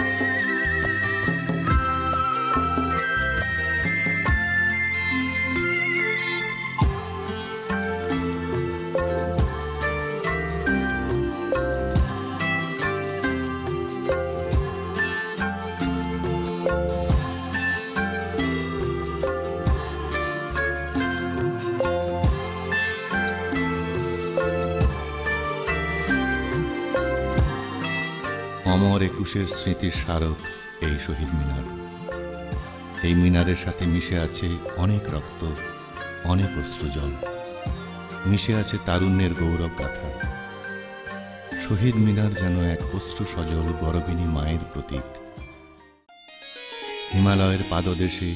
অমর একুশের স্মৃতির স্মারক এই শহীদ মিনার। এই মিনারের সাথে মিশে আছে অনেক রক্ত, অনেক অশ্রুজল মিশে আছে তারুণ্যের গৌরব কথা শহীদ মিনার যেন এক অশ্রু সজল গরবিনী মায়ের প্রতীক। হিমালয়ের পাদদেশে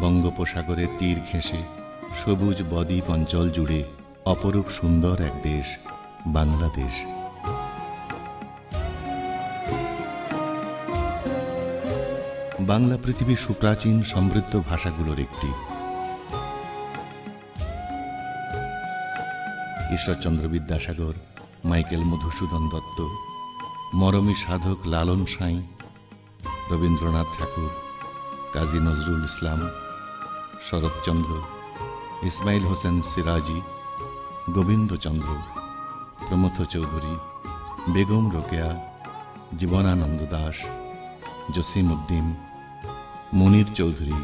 বঙ্গোপসাগরের তীর ঘেঁষে, সবুজ বদ্বীপ অঞ্চল জুড়ে অপরূপ সুন্দর এক দেশ, বাংলাদেশ। বাংলা পৃথিবীর সুপ্রাচীন সমৃদ্ধ ভাষাগুলোর একটি। ঈশ্বরচন্দ্র বিদ্যাসাগর, মাইকেল মধুসূদন দত্ত, মরমী সাধক লালন সাঁই, রবীন্দ্রনাথ ঠাকুর, কাজী নজরুল ইসলাম, শরৎচন্দ্র, ইসমাইল হোসেন সিরাজি, গোবিন্দচন্দ্র প্রমথ চৌধুরী, বেগম রোকেয়া, জীবনানন্দ দাস জসিম উদ্দিন মুনির চৌধুরী,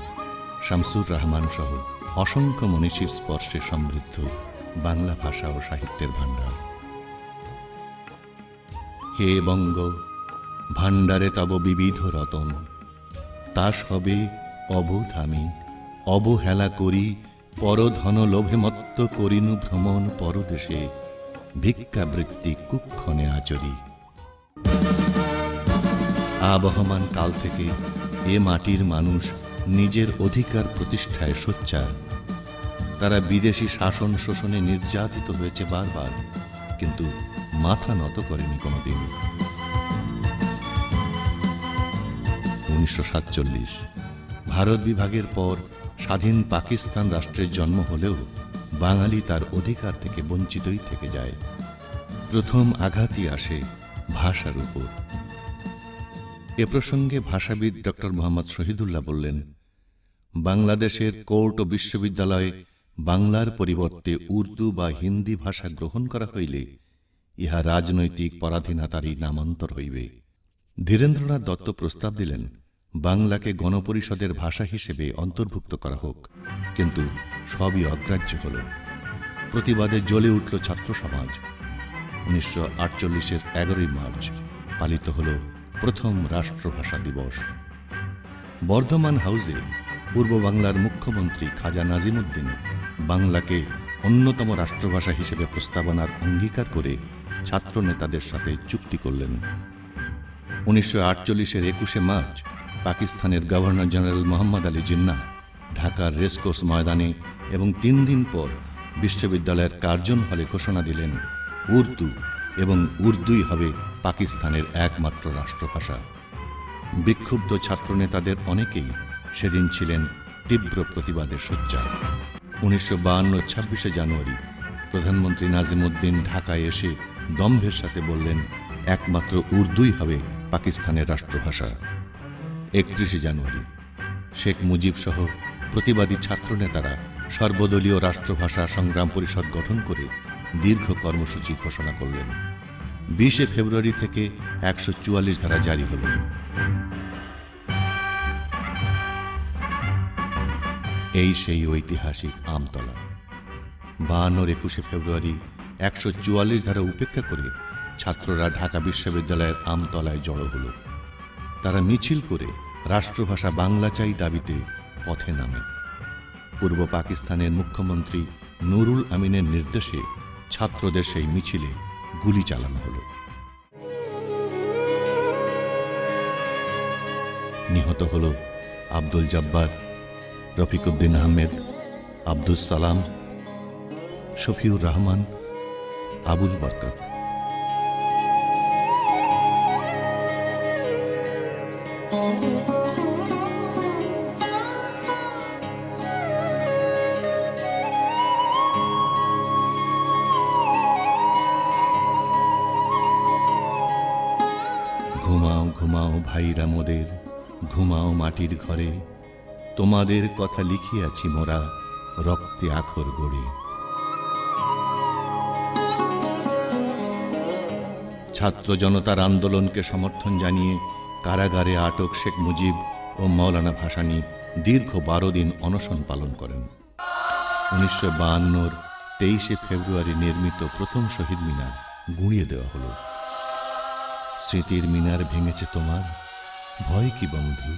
শামসুর রহমান সহ অসংখ্য মনীষীর স্পর্শে সমৃদ্ধ বাংলা ভাষা ও সাহিত্যের ভাণ্ডার। হে বঙ্গ, ভাণ্ডারে তব বিবিধ রতন। তাস হবে অবোধ আমি, অবহেলা করি, পরধন লোভে মত্ত করিনু ভ্রমণ পরদেশে, ভিক্ষাবৃত্তি কুক্ষণে আচরি। আবহমান কাল থেকে এ মাটির মানুষ নিজের অধিকার প্রতিষ্ঠায় সোচ্চার। তারা বিদেশি শাসন শোষণে নির্যাতিত হয়েছে বারবার, কিন্তু মাথা নত করেনি কোনোদিন। উনিশশো সাতচল্লিশ, ভারত বিভাগের পর স্বাধীন পাকিস্তান রাষ্ট্রের জন্ম হলেও বাঙালি তার অধিকার থেকে বঞ্চিতই থেকে যায়। প্রথম আঘাতই আসে ভাষার উপর। এ প্রসঙ্গে ভাষাবিদ ডক্টর মোহাম্মদ শহীদুল্লাহ বললেন, বাংলাদেশের কোর্ট ও বিশ্ববিদ্যালয়ে বাংলার পরিবর্তে উর্দু বা হিন্দি ভাষা গ্রহণ করা হইলে ইহা রাজনৈতিক পরাধীনতারই নামান্তর হইবে। ধীরেন্দ্রনাথ দত্ত প্রস্তাব দিলেন, বাংলাকে গণপরিষদের ভাষা হিসেবে অন্তর্ভুক্ত করা হোক, কিন্তু সবই অগ্রাহ্য হল। প্রতিবাদে জ্বলে উঠল ছাত্র সমাজ। উনিশশো আটচল্লিশের এগারোই মার্চ পালিত হল প্রথম রাষ্ট্রভাষা দিবস। বর্ধমান হাউসে পূর্ব বাংলার মুখ্যমন্ত্রী খাজা নাজিমুদ্দিন বাংলাকে অন্যতম রাষ্ট্রভাষা হিসেবে প্রস্তাবনার অঙ্গীকার করে ছাত্র নেতাদের সাথে চুক্তি করলেন। উনিশশো আটচল্লিশের একুশে মার্চ পাকিস্তানের গভর্নর জেনারেল মোহাম্মদ আলী জিন্না ঢাকার রেসকোর্স ময়দানে এবং তিন দিন পর বিশ্ববিদ্যালয়ের কার্জন হলে ঘোষণা দিলেন, উর্দু এবং উর্দুই হবে পাকিস্তানের একমাত্র রাষ্ট্রভাষা। বিক্ষুব্ধ ছাত্রনেতাদের অনেকেই সেদিন ছিলেন তীব্র প্রতিবাদের সোচ্চার উনিশশো বাহান্ন, ছাব্বিশে জানুয়ারি প্রধানমন্ত্রী নাজিমুদ্দিন ঢাকায় এসে দম্ভের সাথে বললেন, একমাত্র উর্দুই হবে পাকিস্তানের রাষ্ট্রভাষা। একত্রিশে জানুয়ারি শেখ মুজিব সহ প্রতিবাদী ছাত্রনেতারা সর্বদলীয় রাষ্ট্রভাষা সংগ্রাম পরিষদ গঠন করে দীর্ঘ কর্মসূচি ঘোষণা করলেন। বিশে ফেব্রুয়ারি থেকে একশো চুয়াল্লিশ ধারা জারি হল। এই সেই ঐতিহাসিক আমতলা। বাহান্নর একুশে ফেব্রুয়ারি একশো চুয়াল্লিশ ধারা উপেক্ষা করে ছাত্ররা ঢাকা বিশ্ববিদ্যালয়ের আমতলায় জড়ো হল। তারা মিছিল করে রাষ্ট্রভাষা বাংলা চাই দাবিতে পথে নামে। পূর্ব পাকিস্তানের মুখ্যমন্ত্রী নুরুল আমিনের নির্দেশে ছাত্রদের সেই মিছিলে গুলি চালানো হল। নিহত হল আব্দুল জব্বার, রফিকুদ্দিন আহমেদ আব্দুল সালাম, শফিউর রহমান, আবুল বরকত। ভাইরা মোদের, ঘুমাও মাটির ঘরে। তোমাদের কথা লিখিয়াছি মোরা, রক্তে আখর গড়ে। ছাত্র জনতার আন্দোলনকে সমর্থন জানিয়ে কারাগারে আটক শেখ মুজিব ও মৌলানা ভাসানী দীর্ঘ বারো দিন অনশন পালন করেন। উনিশশো বাহান্নর তেইশে ফেব্রুয়ারি নির্মিত প্রথম শহীদ মিনার গুঁড়িয়ে দেওয়া হলো। স্মৃতির মিনার ভেঙেছে তোমার। ভয় কি বন্ধু?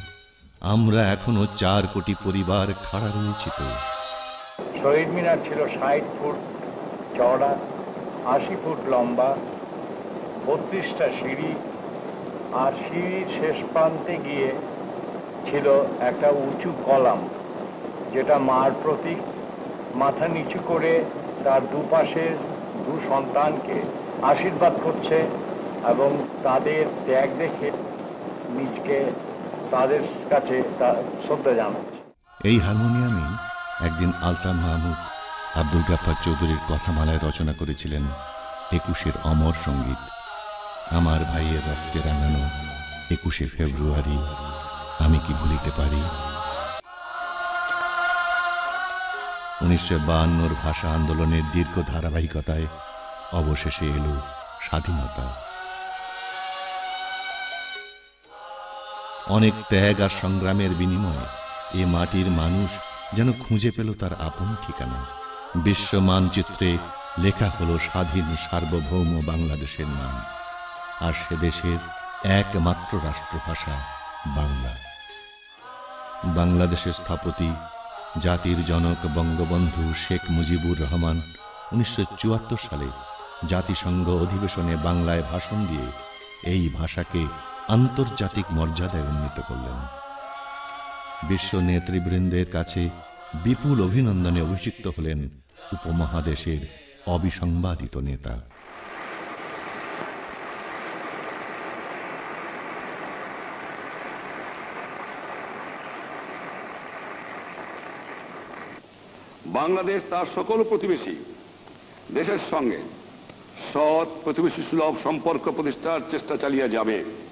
আমরা এখনও চার কোটি পরিবার খাড়া রয়েছি তো। শহীদ মিনার ছিল ষাট ফুট চওড়া, আশি ফুট লম্বা, বত্রিশটা সিঁড়ি আর সিঁড়ির শেষ প্রান্তে গিয়ে ছিল একটা উঁচু কলাম, যেটা মার প্রতীক, মাথা নিচু করে তার দুপাশের দু সন্তানকে আশীর্বাদ করছে এবং তাদের ত্যাগ দেখে নিজকে তাদের কাছে শ্রদ্ধা জানাচ্ছে। এই হারমোনিয়ামে একদিন আলতা মাহমুদ আব্দুল গাফার চৌধুরীর কথামালায় রচনা করেছিলেন একুশের অমর সংগীত। আমার ভাইয়ের রক্তে রাঙানো একুশে ফেব্রুয়ারি আমি কি ভুলিতে পারি? উনিশশো বাহান্নর ভাষা আন্দোলনের দীর্ঘ ধারাবাহিকতায় অবশেষে এলো স্বাধীনতা। অনেক ত্যাগ আর সংগ্রামের বিনিময়ে এ মাটির মানুষ যেন খুঁজে পেল তার আপন ঠিকানা। বিশ্ব মানচিত্রে লেখা হলো স্বাধীন সার্বভৌম বাংলাদেশের নাম। আর সে দেশের একমাত্র রাষ্ট্রভাষা বাংলা। বাংলাদেশের স্থপতি, জাতির জনক বঙ্গবন্ধু শেখ মুজিবুর রহমান উনিশশো চুয়াত্তর সালে জাতিসংঘ অধিবেশনে বাংলায় ভাষণ দিয়ে এই ভাষাকে আন্তর্জাতিক মর্যাদায় উন্নীত করলেন। বিশ্ব নেতৃবৃন্দের কাছে বিপুল অভিনন্দনে অভিষিক্ত হলেন উপমহাদেশের অবিসংবাদিত নেতা। বাংলাদেশ তার সকল প্রতিবেশী দেশের সঙ্গে সৎ প্রতিবেশী সুলভ সম্পর্ক প্রতিষ্ঠার চেষ্টা চালিয়ে যাবে।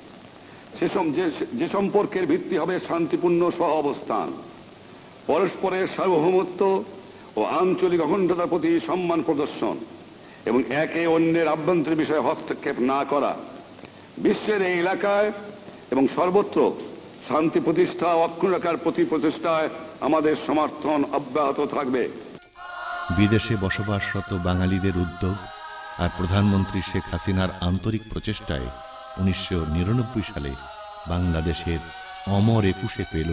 যে- সম্পর্কের ভিত্তি হবে শান্তিপূর্ণ সহ অবস্থান পরস্পরের সার্বভৌমত্ব ও আঞ্চলিক অখণ্ডতার প্রতি সম্মান প্রদর্শন এবং একে অন্যের আভ্যন্তরীণ বিষয়ে হস্তক্ষেপ না করা। বিশ্বের এই এলাকায় এবং সর্বত্র শান্তি প্রতিষ্ঠা ও অক্ষুণ্ণ রাখার প্রতি প্রচেষ্টায় আমাদের সমর্থন অব্যাহত থাকবে। বিদেশে বসবাসরত বাঙালিদের উদ্যোগ আর প্রধানমন্ত্রী শেখ হাসিনার আন্তরিক প্রচেষ্টায় উনিশশো নিরানব্বই সালে বাংলাদেশের অমর একুশে পেল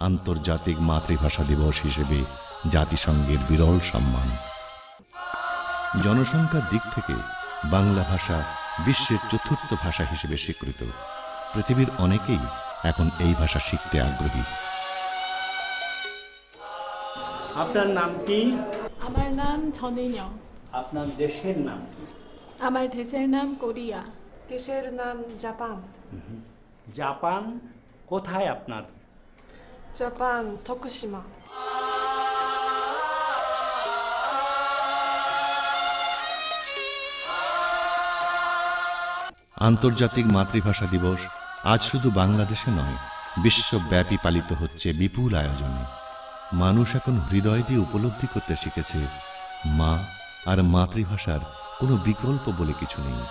আন্তর্জাতিক মাতৃভাষা দিবস হিসেবে জাতিসংঘের বিরল সম্মান। জনসংখ্যার দিক থেকে বাংলা ভাষা বিশ্বের চতুর্থ ভাষা হিসেবে স্বীকৃত। পৃথিবীর অনেকেই এখন এই ভাষা শিখতে আগ্রহী। আপনার নাম কি? আমার নাম আপনার দেশের নাম কি? আমার দেশের নাম কোরিয়া। দেশের নাম জাপান? জাপান কোথায় আপনার? জাপান টকুশিমা আন্তর্জাতিক মাতৃভাষা দিবস আজ শুধু বাংলাদেশে নয় বিশ্বব্যাপী পালিত হচ্ছে বিপুল আয়োজনে। মানুষ এখন হৃদয় দিয়ে উপলব্ধি করতে শিখেছে মা আর মাতৃভাষার কোনো বিকল্প বলে কিছু নেই।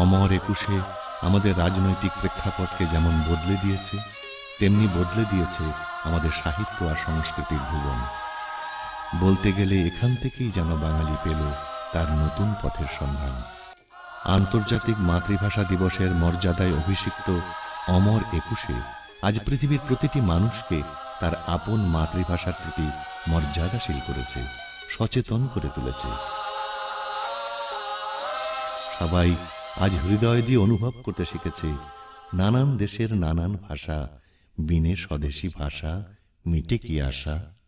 অমর একুশে আমাদের রাজনৈতিক প্রেক্ষাপটকে যেমন বদলে দিয়েছে, তেমনি বদলে দিয়েছে আমাদের সাহিত্য আর সংস্কৃতির ভুবন। বলতে গেলে এখান থেকেই যেন বাঙালি পেল তার নতুন পথের সন্ধান। আন্তর্জাতিক মাতৃভাষা দিবসের মর্যাদায় অভিষিক্ত অমর একুশে আজ পৃথিবীর প্রতিটি মানুষকে তার আপন মাতৃভাষার প্রতি মর্যাদাশীল করেছে, সচেতন করে তুলেছে। সবাই আজ হৃদয় দিয়ে অনুভব করতে শিখেছে, নানান দেশের নানান ভাষা, বিনে স্বদেশী ভাষা, মিটে কি আশা।